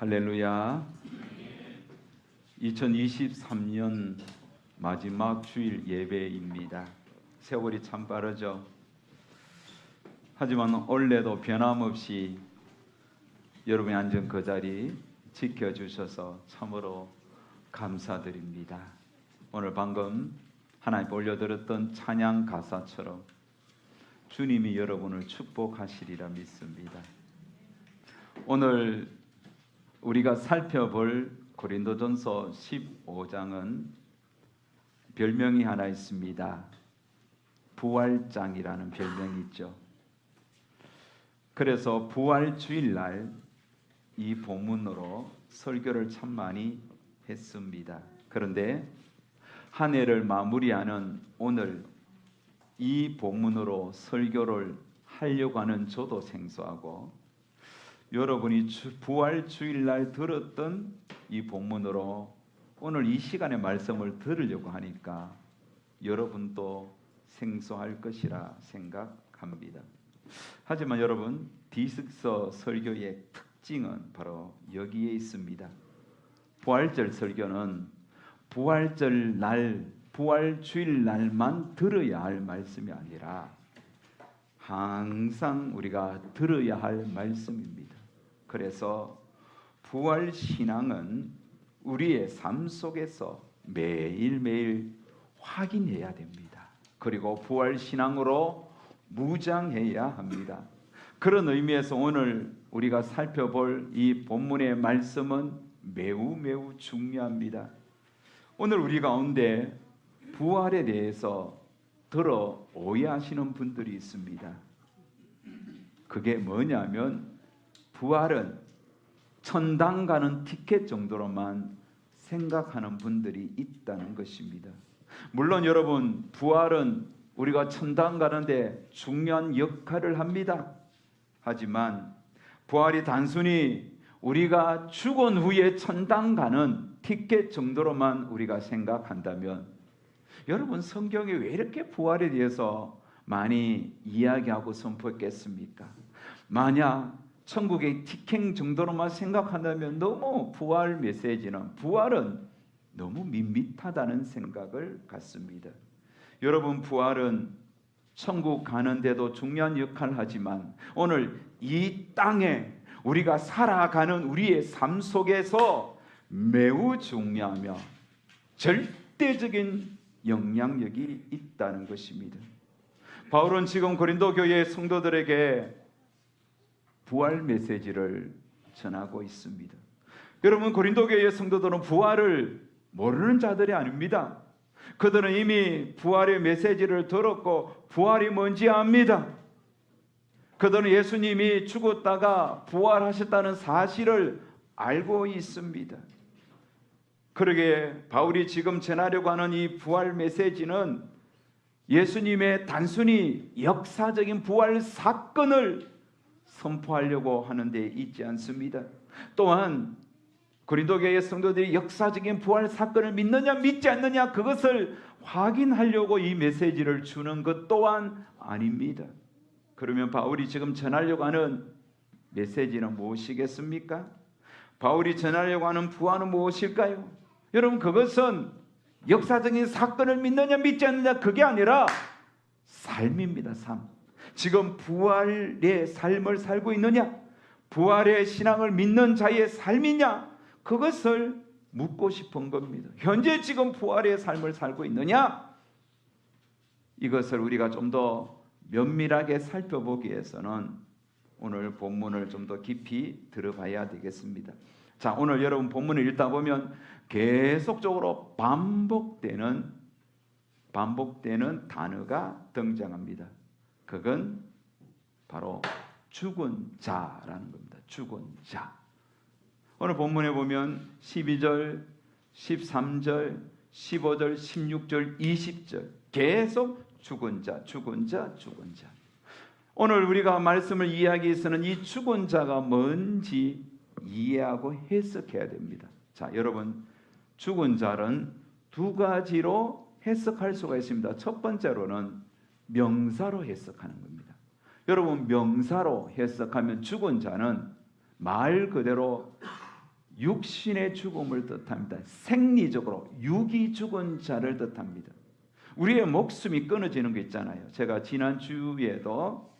할렐루야. 2023년 마지막 주일 예배입니다. 세월이 참 빠르죠. 하지만 올해도 변함없이 여러분이 앉은 그 자리 지켜주셔서 참으로 감사드립니다. 오늘 방금 하나님 올려드렸던 찬양 가사처럼 주님이 여러분을 축복하시리라 믿습니다. 오늘 우리가 살펴볼 고린도전서 15장은 별명이 하나 있습니다. 부활장이라는 별명이 있죠. 그래서 부활 주일날 이 본문으로 설교를 참 많이 했습니다. 그런데 한 해를 마무리하는 오늘 이 본문으로 설교를 하려고 하는 저도 생소하고 여러분이 부활 주일날 들었던 이 본문으로 오늘 이 시간에 말씀을 들으려고 하니까 여러분도 생소할 것이라 생각합니다. 하지만 여러분 디스서 설교의 특징은 바로 여기에 있습니다. 부활절 설교는 부활절 날 부활 주일 날만 들어야 할 말씀이 아니라 항상 우리가 들어야 할 말씀입니다. 그래서 부활 신앙은 우리의 삶 속에서 매일매일 확인해야 됩니다. 그리고 부활 신앙으로 무장해야 합니다. 그런 의미에서 오늘 우리가 살펴볼 이 본문의 말씀은 매우 매우 중요합니다. 오늘 우리 가운데 부활에 대해서 들어 오해하시는 분들이 있습니다. 그게 뭐냐면 부활은 천당 가는 티켓 정도로만 생각하는 분들이 있다는 것입니다. 물론 여러분 부활은 우리가 천당 가는데 중요한 역할을 합니다. 하지만 부활이 단순히 우리가 죽은 후에 천당 가는 티켓 정도로만 우리가 생각한다면 여러분 성경에 왜 이렇게 부활에 대해서 많이 이야기하고 선포했겠습니까? 만약 천국의 티켓 정도로만 생각한다면 너무 부활 메시지는 부활은 너무 밋밋하다는 생각을 갖습니다. 여러분 부활은 천국 가는데도 중요한 역할을 하지만 오늘 이 땅에 우리가 살아가는 우리의 삶 속에서 매우 중요하며 절대적인 영향력이 있다는 것입니다. 바울은 지금 고린도 교회 성도들에게 부활 메시지를 전하고 있습니다. 여러분 고린도 교회 성도들은 부활을 모르는 자들이 아닙니다. 그들은 이미 부활의 메시지를 들었고 부활이 뭔지 압니다. 그들은 예수님이 죽었다가 부활하셨다는 사실을 알고 있습니다. 그러게 바울이 지금 전하려고 하는 이 부활 메시지는 예수님의 단순히 역사적인 부활 사건을 선포하려고 하는 데 있지 않습니다. 또한 교회 성도들이 역사적인 부활 사건을 믿느냐 믿지 않느냐 그것을 확인하려고 이 메시지를 주는 것 또한 아닙니다. 그러면 바울이 지금 전하려고 하는 메시지는 무엇이겠습니까? 바울이 전하려고 하는 부활은 무엇일까요? 여러분 그것은 역사적인 사건을 믿느냐 믿지 않느냐 그게 아니라 삶입니다. 삶. 지금 부활의 삶을 살고 있느냐? 부활의 신앙을 믿는 자의 삶이냐? 그것을 묻고 싶은 겁니다. 현재 지금 부활의 삶을 살고 있느냐? 이것을 우리가 좀 더 면밀하게 살펴보기 위해서는 오늘 본문을 좀 더 깊이 들어봐야 되겠습니다. 자, 오늘 여러분 본문을 읽다 보면 계속적으로 반복되는 반복되는 단어가 등장합니다. 그건 바로 죽은 자라는 겁니다. 죽은 자. 오늘 본문에 보면 12절, 13절, 15절, 16절, 20절 계속 죽은 자, 죽은 자, 죽은 자. 오늘 우리가 말씀을 이해하기 위해서는 이 죽은 자가 뭔지 이해하고 해석해야 됩니다. 자, 여러분 죽은 자는 두 가지로 해석할 수가 있습니다. 첫 번째로는 명사로 해석하는 겁니다. 여러분 명사로 해석하면 죽은 자는 말 그대로 육신의 죽음을 뜻합니다. 생리적으로 육이 죽은 자를 뜻합니다. 우리의 목숨이 끊어지는 거 있잖아요. 제가 지난 주에도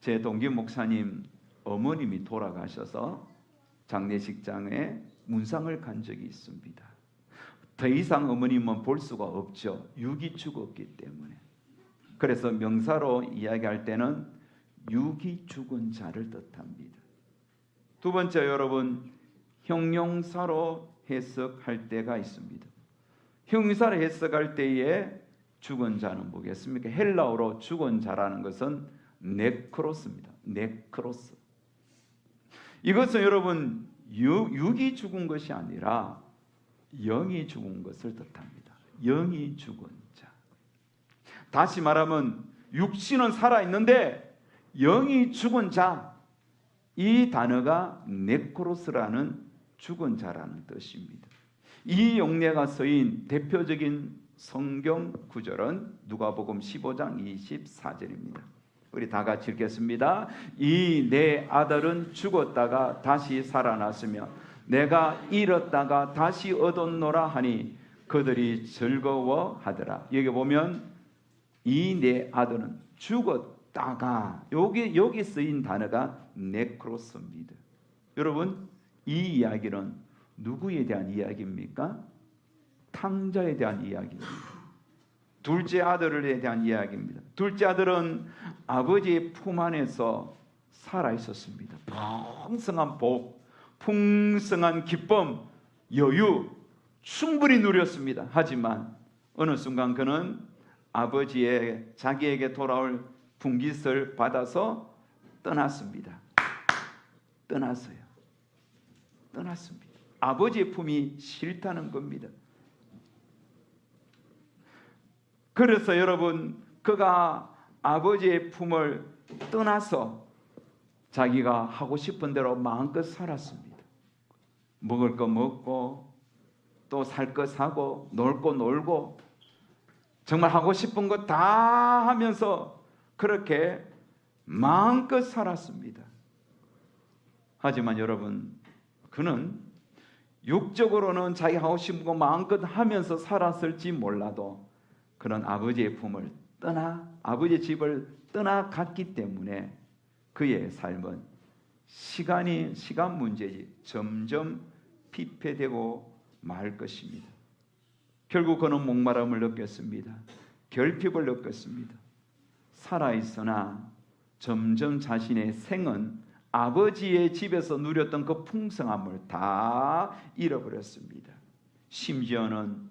제 동기 목사님 어머님이 돌아가셔서 장례식장에 문상을 간 적이 있습니다. 더 이상 어머님은 볼 수가 없죠. 육이 죽었기 때문에. 그래서 명사로 이야기할 때는 육이 죽은 자를 뜻합니다. 두 번째 여러분 형용사로 해석할 때가 있습니다. 형용사로 해석할 때에 죽은 자는 뭐겠습니까? 헬라어로 죽은 자라는 것은 네크로스입니다. 네크로스. 이것은 여러분 육이 죽은 것이 아니라 영이 죽은 것을 뜻합니다. 영이 죽은 자. 다시 말하면 육신은 살아 있는데 영이 죽은 자. 이 단어가 네크로스라는 죽은 자라는 뜻입니다. 이 용례가 쓰인 대표적인 성경 구절은 누가복음 15장 24절입니다. 우리 다 같이 읽겠습니다. 이 내 아들은 죽었다가 다시 살아났으며 내가 잃었다가 다시 얻었노라 하니 그들이 즐거워하더라. 여기 보면 이 내 아들은 죽었다가 여기 여기 쓰인 단어가 네크로스입니다. 여러분 이 이야기는 누구에 대한 이야기입니까? 탕자에 대한 이야기입니다. 둘째 아들에 대한 이야기입니다. 둘째 아들은 아버지의 품 안에서 살아 있었습니다. 풍성한 복, 풍성한 기쁨, 여유 충분히 누렸습니다. 하지만 어느 순간 그는 아버지의 자기에게 돌아올 분깃을 받아서 떠났습니다. 떠났어요. 떠났습니다. 아버지의 품이 싫다는 겁니다. 그래서 여러분 그가 아버지의 품을 떠나서 자기가 하고 싶은 대로 마음껏 살았습니다. 먹을 거 먹고 또 살 거 사고 놀 거 놀고 정말 하고 싶은 거 다 하면서 그렇게 마음껏 살았습니다. 하지만 여러분 그는 육적으로는 자기 하고 싶은 거 마음껏 하면서 살았을지 몰라도 그런 아버지의 품을 떠나 아버지의 집을 떠나갔기 때문에 그의 삶은 시간이 시간 문제지 점점 피폐되고 말 것입니다. 결국 그는 목마름을 느꼈습니다. 결핍을 느꼈습니다. 살아 있으나 점점 자신의 생은 아버지의 집에서 누렸던 그 풍성함을 다 잃어버렸습니다. 심지어는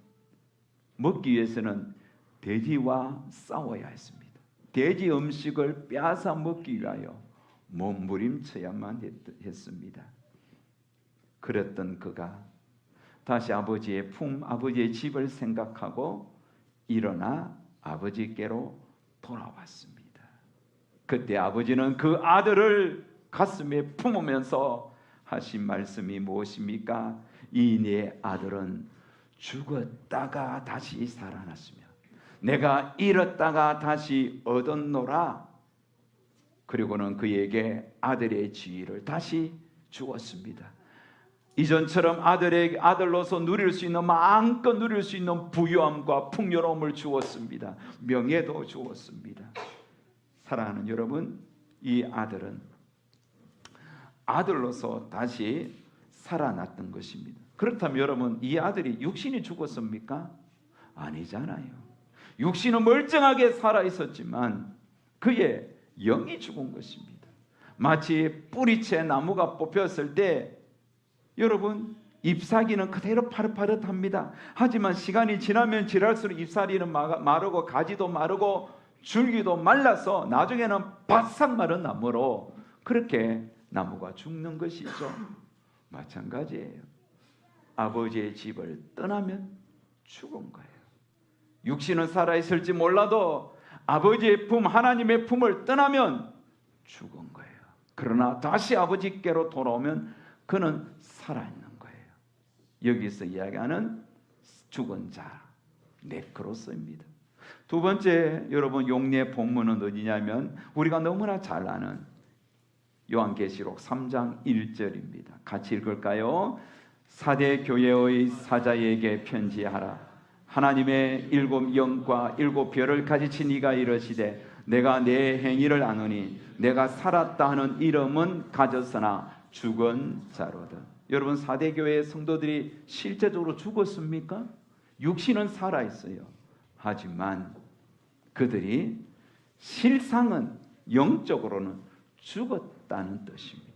먹기 위해서는 돼지와 싸워야 했습니다. 돼지 음식을 빼앗아 먹기 위하여 몸부림쳐야만 했습니다. 그랬던 그가 다시 아버지의 품, 아버지의 집을 생각하고 일어나 아버지께로 돌아왔습니다. 그때 아버지는 그 아들을 가슴에 품으면서 하신 말씀이 무엇입니까? 이내 아들은 죽었다가 다시 살아났으며 내가 잃었다가 다시 얻었노라. 그리고는 그에게 아들의 지위를 다시 주었습니다. 이전처럼 아들의 아들로서 누릴 수 있는 마음껏 누릴 수 있는 부유함과 풍요로움을 주었습니다. 명예도 주었습니다. 사랑하는 여러분, 이 아들은 아들로서 다시 살아났던 것입니다. 그렇다면 여러분, 이 아들이 육신이 죽었습니까? 아니잖아요. 육신은 멀쩡하게 살아 있었지만 그의 영이 죽은 것입니다. 마치 뿌리채 나무가 뽑혔을 때 여러분 잎사귀는 그대로 파릇파릇합니다. 하지만 시간이 지나면 지날수록 잎사귀는 마르고 가지도 마르고 줄기도 말라서 나중에는 바싹 마른 나무로 그렇게 나무가 죽는 것이죠. 마찬가지예요. 아버지의 집을 떠나면 죽은 거예요. 육신은 살아 있을지 몰라도 아버지의 품 하나님의 품을 떠나면 죽은 거예요. 그러나 다시 아버지께로 돌아오면 그는 살아 있는 거예요. 여기서 이야기하는 죽은 자 네크로스입니다. 두 번째 여러분 용례 본문은 어디냐면 우리가 너무나 잘 아는 요한계시록 3장 1절입니다. 같이 읽을까요? 사대 교회의 사자에게 편지하라. 하나님의 일곱 영과 일곱 별을 가지친 이가 이르시되 내가 내 행위를 아노니 내가 살았다 하는 이름은 가졌으나 죽은 자로다. 여러분 사대 교회의 성도들이 실제적으로 죽었습니까? 육신은 살아 있어요. 하지만 그들이 실상은 영적으로는 죽었다는 뜻입니다.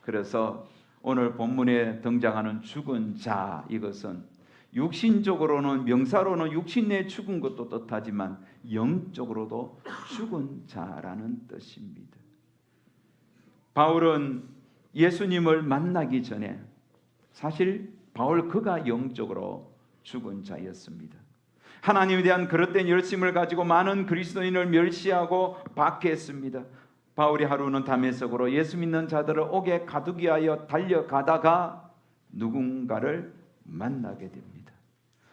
그래서 오늘 본문에 등장하는 죽은 자 이것은 육신적으로는 명사로는 육신 내 죽은 것도 뜻하지만 영적으로도 죽은 자라는 뜻입니다. 바울은 예수님을 만나기 전에 사실 바울 그가 영적으로 죽은 자였습니다. 하나님에 대한 그릇된 열심을 가지고 많은 그리스도인을 멸시하고 박해했습니다. 바울이 하루는 담에석으로 예수 믿는 자들을 옥에 가두기 위하여 달려가다가 누군가를 만나게 됩니다.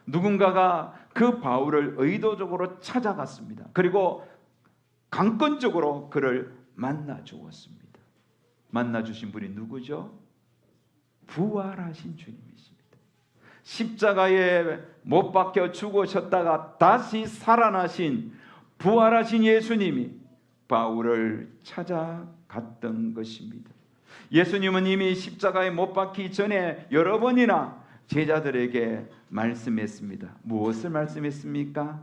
누군가가 그 바울을 의도적으로 찾아갔습니다. 그리고 강권적으로 그를 만나 주었습니다. 만나 주신 분이 누구죠? 부활하신 주님이십니다. 십자가에 못 박혀 죽으셨다가 다시 살아나신 부활하신 예수님이 바울을 찾아갔던 것입니다. 예수님은 이미 십자가에 못 박기 전에 여러 번이나 제자들에게 말씀했습니다. 무엇을 말씀했습니까?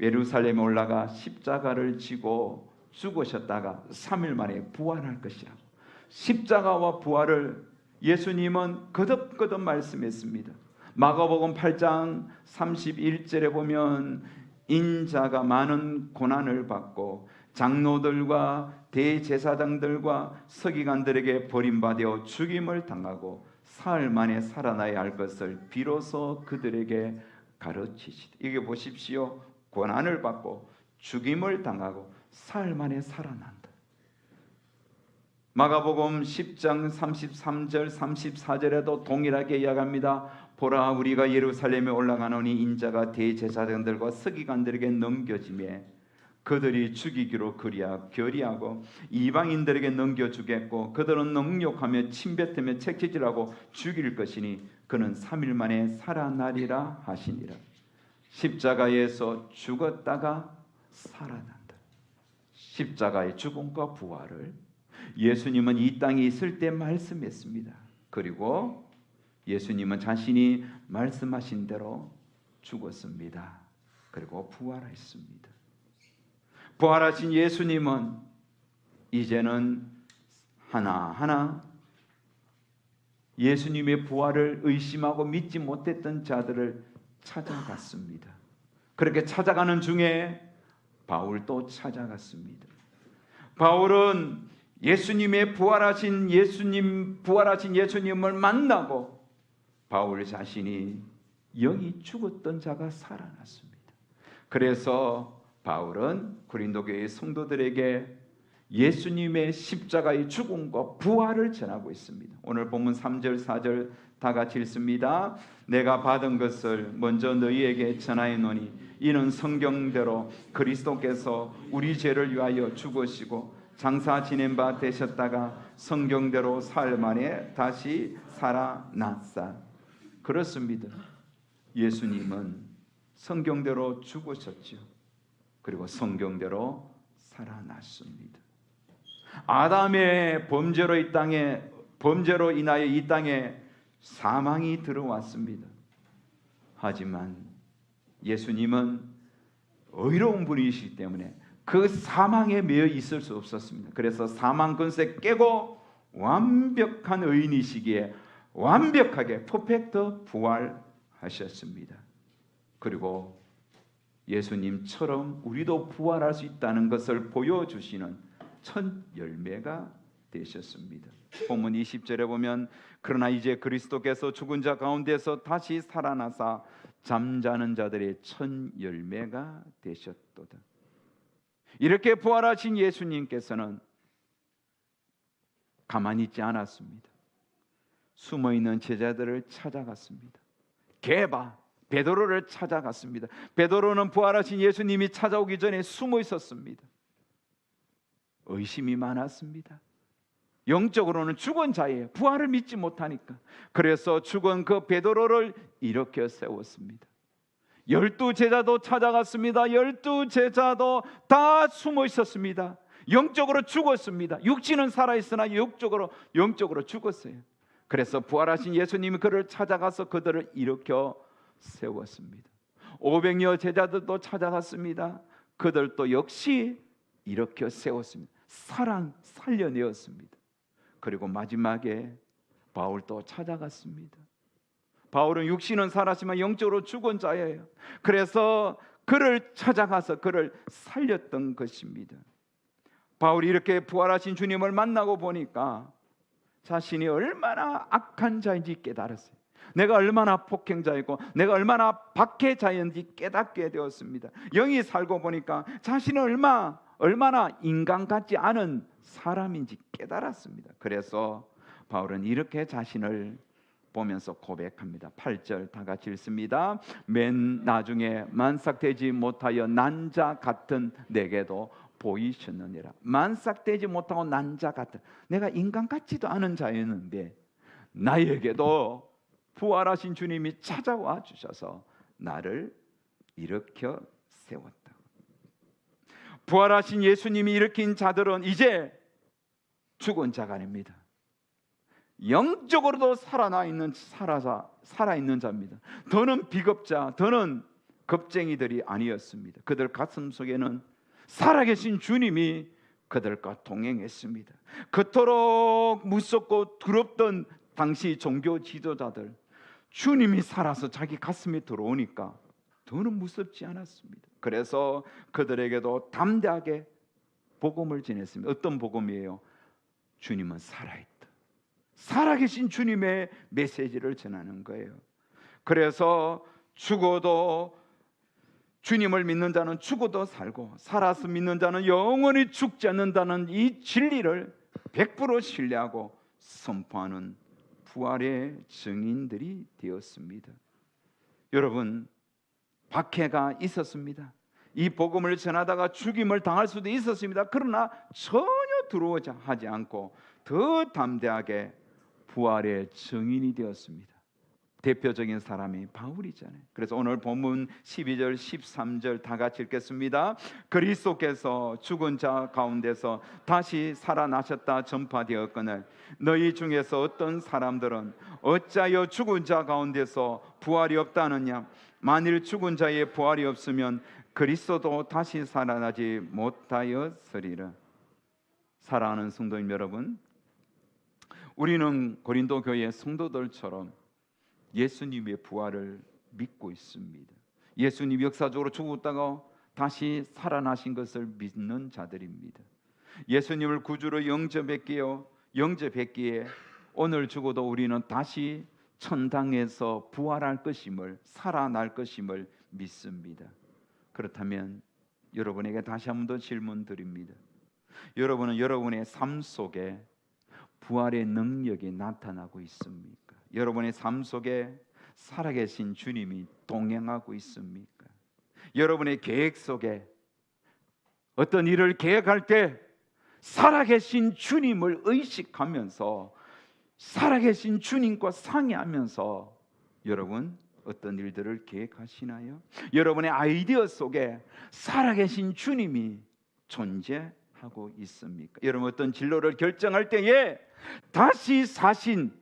예루살렘에 올라가 십자가를 지고 죽으셨다가 3일 만에 부활할 것이라고. 십자가와 부활을 예수님은 거듭거듭 말씀했습니다. 마가복음 8장 31절에 보면 인자가 많은 고난을 받고 장로들과 대제사장들과 서기관들에게 버림받아 죽임을 당하고 사흘 만에 살아나야 할 것을 비로소 그들에게 가르치시다. 이게 보십시오. 고난을 받고 죽임을 당하고 사흘 만에 살아난다. 마가복음 10장 33절 34절에도 동일하게 이야기합니다. 보라 우리가 예루살렘에 올라가노니 인자가 대제사장들과 서기관들에게 넘겨짐에 그들이 죽이기로 그리하 결의하고 이방인들에게 넘겨주겠고 그들은 능욕하며 침뱉으며 책치질하고 죽일 것이니 그는 3일 만에 살아나리라 하시니라 십자가에서 죽었다가 살아난다 십자가의 죽음과 부활을 예수님은 이 땅에 있을 때 말씀했습니다 그리고 예수님은 자신이 말씀하신 대로 죽었습니다 그리고 부활했습니다 부활하신 예수님은 이제는 하나하나 예수님의 부활을 의심하고 믿지 못했던 자들을 찾아갔습니다. 그렇게 찾아가는 중에 바울도 찾아갔습니다. 바울은 예수님의 부활하신 예수님 부활하신 예수님을 만나고 바울 자신이 영이 죽었던 자가 살아났습니다. 그래서 바울은 고린도 교회 성도들에게 예수님의 십자가의 죽음과 부활을 전하고 있습니다. 오늘 본문 3절 4절 다 같이 읽습니다. 내가 받은 것을 먼저 너희에게 전하노니 이는 성경대로 그리스도께서 우리 죄를 위하여 죽으시고 장사 지낸 바 되셨다가 성경대로 살 만에 다시 살아났사. 그렇습니다. 예수님은 성경대로 죽으셨죠. 그리고 성경대로 살아났습니다. 아담의 범죄로 이 땅에 범죄로 인하여 이 땅에 사망이 들어왔습니다. 하지만 예수님은 의로운 분이시기 때문에 그 사망에 매여 있을 수 없었습니다. 그래서 사망 근세 깨고 완벽한 의인이시기에 완벽하게 퍼펙트 부활하셨습니다. 그리고 예수님처럼 우리도 부활할 수 있다는 것을 보여주시는 첫 열매가 되셨습니다. 본문 20절에 보면 그러나 이제 그리스도께서 죽은 자 가운데서 다시 살아나사 잠자는 자들의 첫 열매가 되셨도다. 이렇게 부활하신 예수님께서는 가만히 있지 않았습니다. 숨어 있는 제자들을 찾아갔습니다. 개바 베드로를 찾아갔습니다. 베드로는 부활하신 예수님이 찾아오기 전에 숨어 있었습니다. 의심이 많았습니다. 영적으로는 죽은 자예요. 부활을 믿지 못하니까. 그래서 죽은 그 베드로를 일으켜 세웠습니다. 열두 제자도 찾아갔습니다. 열두 제자도 다 숨어 있었습니다. 영적으로 죽었습니다. 육신은 살아 있으나 영적으로 영적으로 죽었어요. 그래서 부활하신 예수님이 그를 찾아가서 그들을 일으켜 세웠습니다. 500여 제자들도 찾아갔습니다. 그들도 역시 일으켜 세웠습니다. 사랑 살려내었습니다. 그리고 마지막에 바울도 찾아갔습니다. 바울은 육신은 살았지만 영적으로 죽은 자예요. 그래서 그를 찾아가서 그를 살렸던 것입니다. 바울이 이렇게 부활하신 주님을 만나고 보니까 자신이 얼마나 악한 자인지 깨달았어요. 내가 얼마나 폭행자이고 내가 얼마나 박해자인지 깨닫게 되었습니다. 영이 살고 보니까 자신은 얼마 얼마나 인간 같지 않은 사람인지 깨달았습니다. 그래서 바울은 이렇게 자신을 보면서 고백합니다. 8절 다 같이 읽습니다. 맨 나중에 만삭되지 못하여 난자 같은 내게도 보이셨느니라. 만삭되지 못하고 난자 같은 내가 인간 같지도 않은 자였는데 나에게도 부활하신 주님이 찾아와 주셔서 나를 일으켜 세웠다. 부활하신 예수님이 일으킨 자들은 이제 죽은 자가 아닙니다. 영적으로도 살아나 있는 살아자 살아 있는 자입니다. 더는 비겁자, 더는 겁쟁이들이 아니었습니다. 그들 가슴 속에는 살아계신 주님이 그들과 동행했습니다. 그토록 무섭고 두렵던 당시 종교 지도자들 주님이 살아서 자기 가슴에 들어오니까 더는 무섭지 않았습니다. 그래서 그들에게도 담대하게 복음을 전했습니다. 어떤 복음이에요? 주님은 살아있다. 살아계신 주님의 메시지를 전하는 거예요. 그래서 죽어도 주님을 믿는 자는 죽어도 살고 살아서 믿는 자는 영원히 죽지 않는다는 이 진리를 100% 신뢰하고 선포하는 부활의 증인들이 되었습니다. 여러분 박해가 있었습니다. 이 복음을 전하다가 죽임을 당할 수도 있었습니다. 그러나 전혀 두려워하지 하지 않고 더 담대하게 부활의 증인이 되었습니다. 대표적인 사람이 바울이잖아요. 그래서 오늘 본문 12절 13절 다 같이 읽겠습니다. 그리스도께서 죽은 자 가운데서 다시 살아나셨다 전파되었거늘 너희 중에서 어떤 사람들은 어찌하여 죽은 자 가운데서 부활이 없다느냐 만일 죽은 자의 부활이 없으면 그리스도도 다시 살아나지 못하였으리라. 사랑하는 성도님 여러분, 우리는 고린도 교회 성도들처럼 예수님의 부활을 믿고 있습니다. 예수님 역사적으로 죽었다가 다시 살아나신 것을 믿는 자들입니다. 예수님을 구주로 영접했기에 영접했기에 오늘 죽어도 우리는 다시 천당에서 부활할 것임을 살아날 것임을 믿습니다. 그렇다면 여러분에게 다시 한 번 더 질문 드립니다. 여러분은 여러분의 삶 속에 부활의 능력이 나타나고 있습니까? 여러분의 삶 속에 살아계신 주님이 동행하고 있습니까? 여러분의 계획 속에 어떤 일을 계획할 때 살아계신 주님을 의식하면서 살아계신 주님과 상의하면서 여러분 어떤 일들을 계획하시나요? 여러분의 아이디어 속에 살아계신 주님이 존재하고 있습니까? 여러분 어떤 진로를 결정할 때에 다시 사신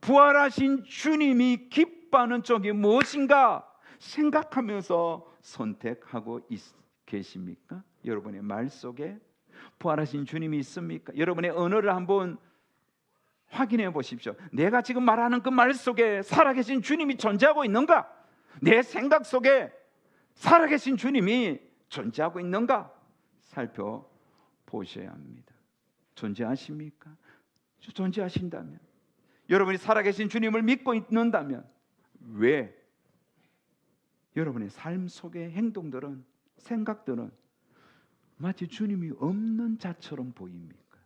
부활하신 주님이 기뻐하는 쪽이 무엇인가 생각하면서 선택하고 있, 계십니까? 여러분의 말 속에 부활하신 주님이 있습니까? 여러분의 언어를 한번 확인해 보십시오. 내가 지금 말하는 그 말 속에 살아계신 주님이 존재하고 있는가? 내 생각 속에 살아계신 주님이 존재하고 있는가? 살펴보셔야 합니다. 존재하십니까? 존재하신다면 여러분이 살아계신 주님을 믿고 있는다면 왜 여러분의 삶 속의 행동들은 생각들은 마치 주님이 없는 자처럼 보입니까?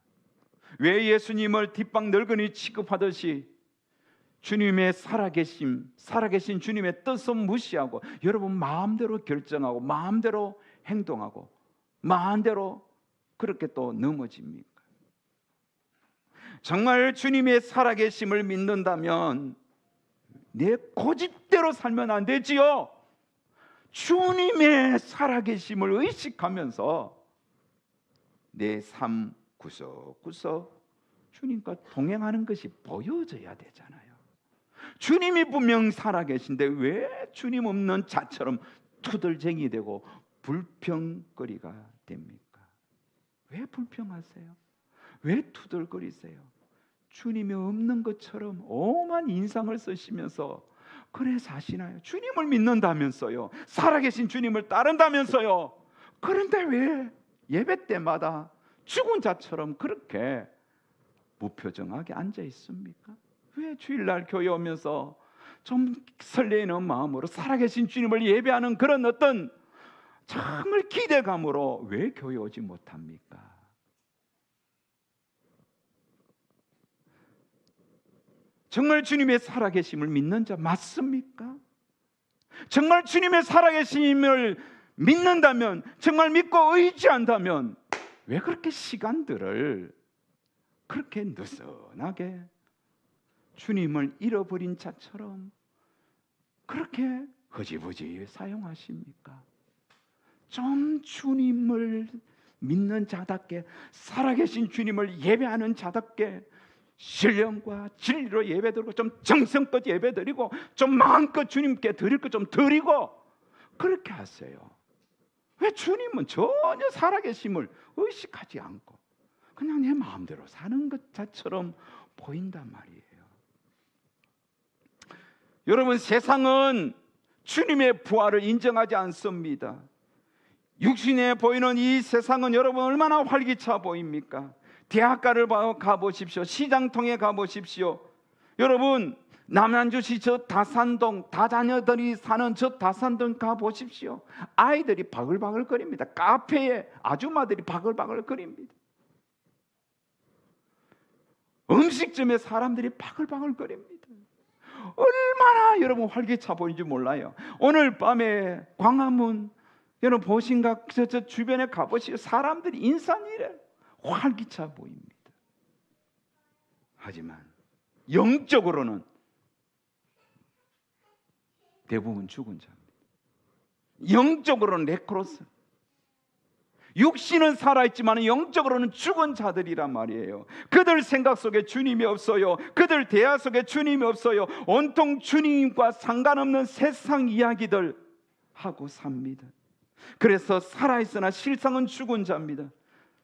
왜 예수님을 뒷방 늙은이 취급하듯이 주님의 살아계심, 살아계신 주님의 뜻은 무시하고 여러분 마음대로 결정하고 마음대로 행동하고 마음대로 그렇게 또 넘어집니까? 정말 주님의 살아계심을 믿는다면 내 고집대로 살면 안 되지요. 주님의 살아계심을 의식하면서 내 삶 구석구석 주님과 동행하는 것이 보여져야 되잖아요. 주님이 분명 살아계신데 왜 주님 없는 자처럼 투덜쟁이 되고 불평거리가 됩니까? 왜 불평하세요? 왜 투덜거리세요? 주님이 없는 것처럼 오만 인상을 쓰시면서 그래 사시나요? 주님을 믿는다면서요. 살아계신 주님을 따른다면서요. 그런데 왜 예배 때마다 죽은 자처럼 그렇게 무표정하게 앉아 있습니까? 왜 주일날 교회 오면서 좀 설레이는 마음으로 살아계신 주님을 예배하는 그런 어떤 정말 기대감으로 왜 교회 오지 못합니까? 정말 주님의 살아계심을 믿는 자 맞습니까? 정말 주님의 살아계심을 믿는다면, 정말 믿고 의지한다면, 왜 그렇게 시간들을 그렇게 느슨하게 주님을 잃어버린 자처럼 그렇게 허지부지 사용하십니까? 좀 주님을 믿는 자답게 살아계신 주님을 예배하는 자답게 신령과 진리로 예배드리고 좀 정성껏 예배드리고 좀 마음껏 주님께 드릴 것 좀 드리고 그렇게 하세요. 왜 주님은 전혀 살아계심을 의식하지 않고 그냥 내 마음대로 사는 것 자처럼 보인단 말이에요. 여러분 세상은 주님의 부활을 인정하지 않습니다. 육신에 보이는 이 세상은 여러분 얼마나 활기차 보입니까? 대학가를 가보십시오. 시장통에 가보십시오. 여러분 남양주시 저 다산동 다자녀들이 사는 저 다산동 가 보십시오. 아이들이 바글바글 거립니다. 카페에 아줌마들이 바글바글 거립니다. 음식점에 사람들이 바글바글 거립니다. 얼마나 여러분 활기차 보이는지 몰라요. 오늘 밤에 광화문 여러분 보신가 저, 저 주변에 가보시오. 사람들이 인산이래 활기차 보입니다. 하지만 영적으로는 대부분 죽은 자입니다. 영적으로는 네크로스. 육신은 살아있지만 영적으로는 죽은 자들이란 말이에요. 그들 생각 속에 주님이 없어요. 그들 대화 속에 주님이 없어요. 온통 주님과 상관없는 세상 이야기들 하고 삽니다. 그래서 살아있으나 실상은 죽은 자입니다.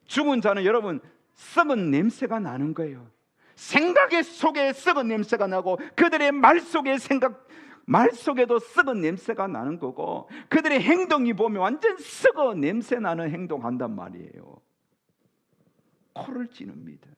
죽은 자는 여러분 썩은 냄새가 나는 거예요. 생각의 속에 썩은 냄새가 나고 그들의 말 속에 생각 말 속에도 썩은 냄새가 나는 거고 그들의 행동이 보면 완전 썩어 냄새 나는 행동한단 말이에요. 코를 찌릅니다.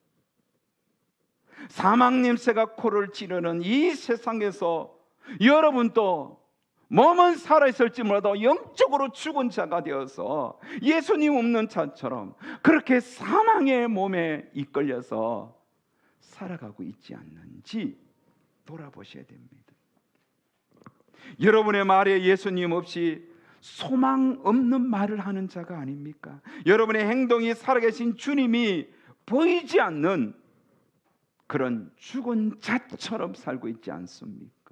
사망 냄새가 코를 찌르는 이 세상에서 여러분도 몸은 살아있을지 몰라도 영적으로 죽은 자가 되어서 예수님 없는 자처럼 그렇게 사망의 몸에 이끌려서 살아가고 있지 않는지 돌아보셔야 됩니다. 여러분의 말에 예수님 없이 소망 없는 말을 하는 자가 아닙니까? 여러분의 행동이 살아계신 주님이 보이지 않는 그런 죽은 자처럼 살고 있지 않습니까?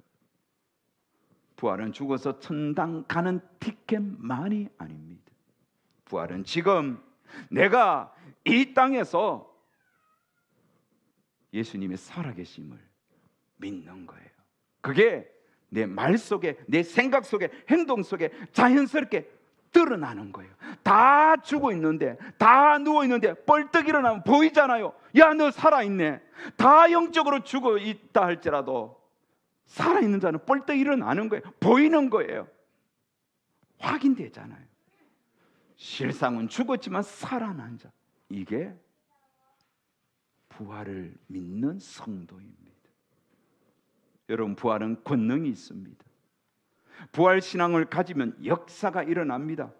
부활은 죽어서 천당 가는 티켓만이 아닙니다. 부활은 지금 내가 이 땅에서 예수님의 살아계심을 믿는 거예요. 그게 내 말 속에, 내 생각 속에, 행동 속에 자연스럽게 드러나는 거예요. 다 죽어 있는데, 다 누워 있는데, 뻘떡 일어나면 보이잖아요. 야, 너 살아 있네. 다 영적으로 죽어 있다 할지라도, 살아있는 자는 뻘떡 일어나는 거예요. 보이는 거예요. 확인되잖아요. 실상은 죽었지만 살아난 자. 이게 부활을 믿는 성도입니다. 여러분, 부활은 권능이 있습니다. 부활 신앙을 가지면 역사가 일어납니다.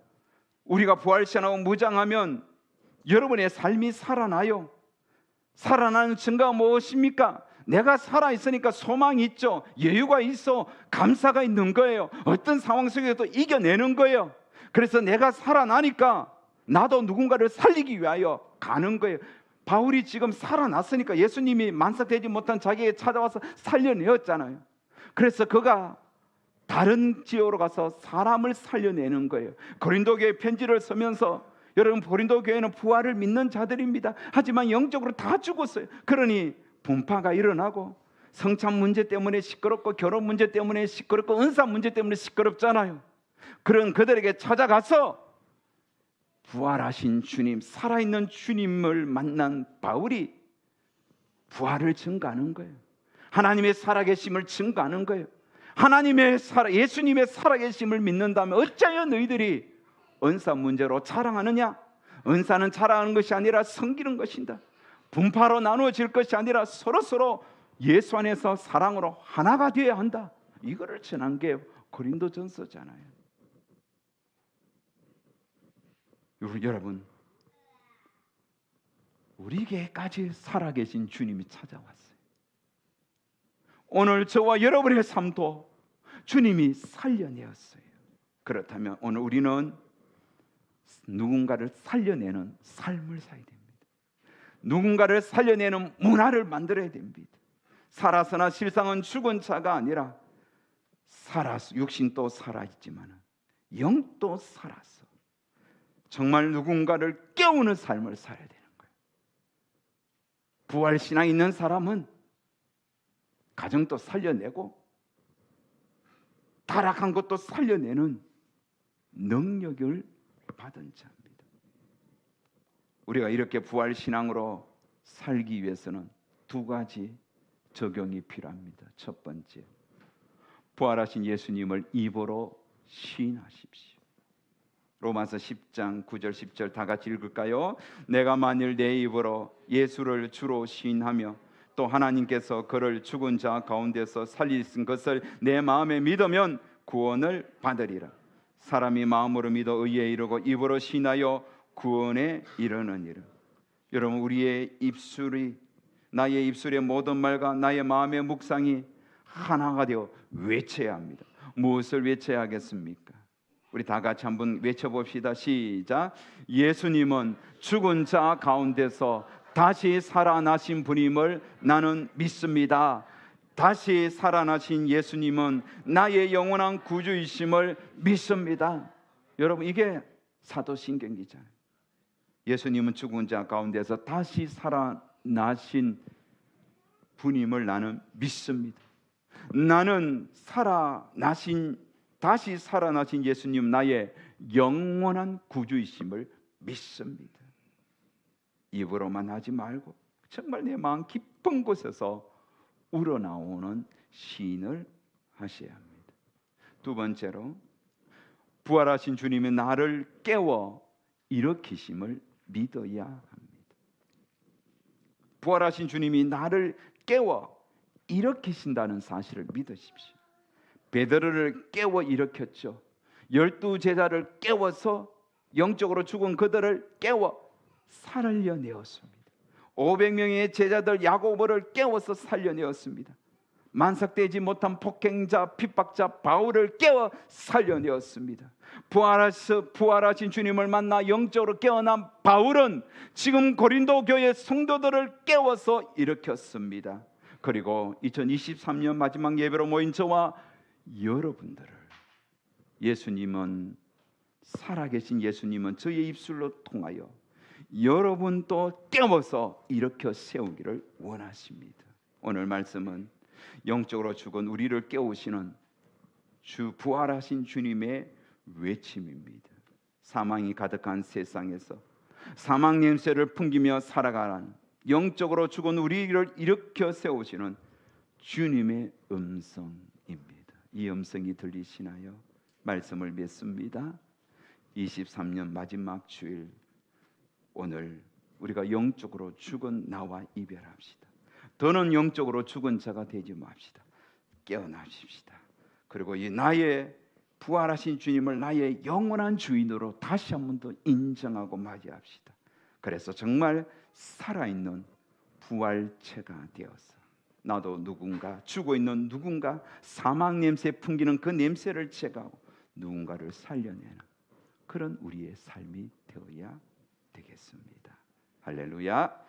우리가 부활 신앙을 무장하면 여러분의 삶이 살아나요. 살아나는 증거가 무엇입니까? 내가 살아 있으니까 소망이 있죠. 여유가 있어. 감사가 있는 거예요. 어떤 상황 속에도 이겨내는 거예요. 그래서 내가 살아나니까 나도 누군가를 살리기 위하여 가는 거예요. 바울이 지금 살아났으니까 예수님이 만삭되지 못한 자기에게 찾아와서 살려내었잖아요. 그래서 그가 다른 지역으로 가서 사람을 살려내는 거예요. 고린도 교회 편지를 쓰면서 여러분 고린도 교회는 부활을 믿는 자들입니다. 하지만 영적으로 다 죽었어요. 그러니 분파가 일어나고 성찬 문제 때문에 시끄럽고 결혼 문제 때문에 시끄럽고 은사 문제 때문에 시끄럽잖아요. 그런 그들에게 찾아가서 부활하신 주님, 살아있는 주님을 만난 바울이 부활을 증가하는 거예요. 하나님의 살아계심을 증가하는 거예요. 하나님의 살아 예수님의 살아계심을 믿는다면 어찌하여 너희들이 은사 문제로 자랑하느냐? 은사는 자랑하는 것이 아니라 섬기는 것인다. 분파로 나누어질 것이 아니라 서로 서로 예수 안에서 사랑으로 하나가 되어야 한다. 이거를 전한 게 고린도전서잖아요. 여러분, 우리에게까지 살아계신 주님이 찾아왔어요. 오늘 저와 여러분의 삶도 주님이 살려내었어요. 그렇다면 오늘 우리는 누군가를 살려내는 삶을 살야 됩니다. 누군가를 살려내는 문화를 만들어야 됩니다. 살아서나 실상은 죽은 자가 아니라 살아서 육신도 살아 있지만 영도 살아서 정말 누군가를 깨우는 삶을 살아야 되는 거예요. 부활 신앙 있는 사람은 가정도 살려내고 타락한 것도 살려내는 능력을 받은 자입니다. 우리가 이렇게 부활 신앙으로 살기 위해서는 두 가지 적용이 필요합니다. 첫 번째, 부활하신 예수님을 입으로 시인하십시오. 로마서 10장 9절 10절 다 같이 읽을까요? 내가 만일 내 입으로 예수를 주로 시인하며 또 하나님께서 그를 죽은 자 가운데서 살리신 것을 내 마음에 믿으면 구원을 받으리라. 사람이 마음으로 믿어 의에 이르고 입으로 신하여 구원에 이르느니라. 여러분 우리의 입술이 나의 입술의 모든 말과 나의 마음의 묵상이 하나가 되어 외쳐야 합니다. 무엇을 외쳐야 하겠습니까? 우리 다 같이 한번 외쳐봅시다. 시작. 예수님은 죽은 자 가운데서 다시 살아나신 분임을 나는 믿습니다. 다시 살아나신 예수님은 나의 영원한 구주이심을 믿습니다. 여러분 이게 사도신경기잖아요. 예수님은 죽은 자 가운데서 다시 살아나신 분임을 나는 믿습니다. 나는 살아나신 다시 살아나신 예수님 나의 영원한 구주이심을 믿습니다. 입으로만 하지 말고 정말 내 마음 깊은 곳에서 우러나오는 시인을 하셔야 합니다. 두 번째로 부활하신 주님이 나를 깨워 일으키심을 믿어야 합니다. 부활하신 주님이 나를 깨워 일으키신다는 사실을 믿으십시오. 베드로를 깨워 일으켰죠. 열두 제자를 깨워서 영적으로 죽은 그들을 깨워 살려내었습니다. 500명의 제자들 야고보를 깨워서 살려내었습니다. 만삭되지 못한 폭행자, 핍박자 바울을 깨워 살려내었습니다. 부활하셔, 부활하신 주님을 만나 영적으로 깨어난 바울은 지금 고린도 교회 성도들을 깨워서 일으켰습니다. 그리고 2023년 마지막 예배로 모인 저와 여러분들을 예수님은 살아계신 예수님은 저의 입술로 통하여 여러분도 깨워서 일으켜 세우기를 원하십니다. 오늘 말씀은 영적으로 죽은 우리를 깨우시는 주 부활하신 주님의 외침입니다. 사망이 가득한 세상에서 사망 냄새를 풍기며 살아가는 영적으로 죽은 우리를 일으켜 세우시는 주님의 음성입니다. 이 음성이 들리시나요? 말씀을 맺습니다. 23년 마지막 주일 오늘 우리가 영적으로 죽은 나와 이별합시다. 더는 영적으로 죽은 자가 되지 맙시다. 깨어나십시다. 그리고 이 나의 부활하신 주님을 나의 영원한 주인으로 다시 한 번 더 인정하고 맞이합시다. 그래서 정말 살아있는 부활체가 되어서 나도 누군가 죽어 있는 누군가 사망 냄새 풍기는 그 냄새를 제거하고 누군가를 살려내는 그런 우리의 삶이 되어야 되겠습니다. 할렐루야.